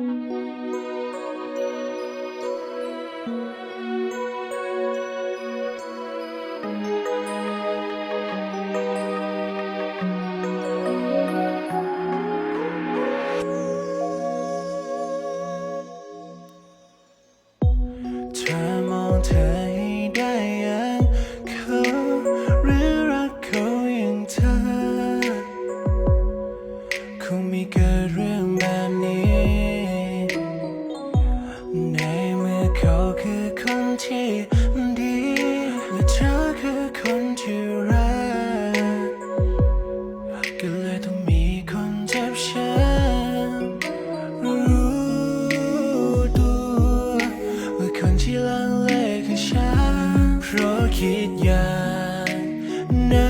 เเขาคือคนที่ดี และเธอคือคนที่รัก ก็เลยต้องมีคนเจ็บช้ำรู้ตัวว่าคนที่ลังเลคือฉันเพราะคิดอย่างนั้น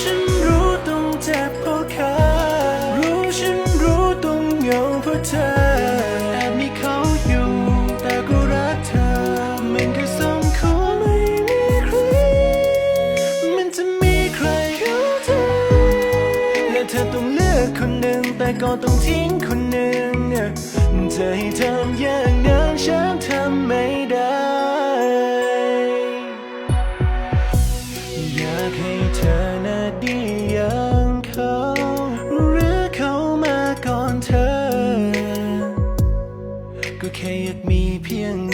ฉันรู้ต้องเจ็บเพราะเขารู้ฉันรู้ต้องเหงาเพราะเธอแอบมีเขาอยู่แต่ก็รักเธอมันก็สองคนไม่มีใครมันจะมีใครเข้าใจและเธอต้องเลือกคนหนึ่งแต่ก็ต้องทิ้งคนหนึ่งจะให้ทำย่าง มีเพียง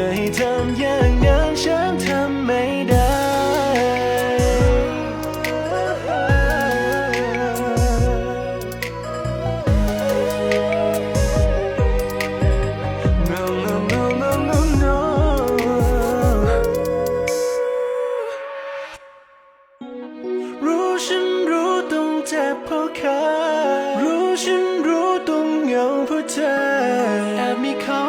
จะให้ทำอย่างนั้นฉันทำไม่ได้รู้ฉันรู้ต้องเจ็บเพราะเขารู้ฉันรู้ต้องเหงาเพราะเธอแอบมีเขา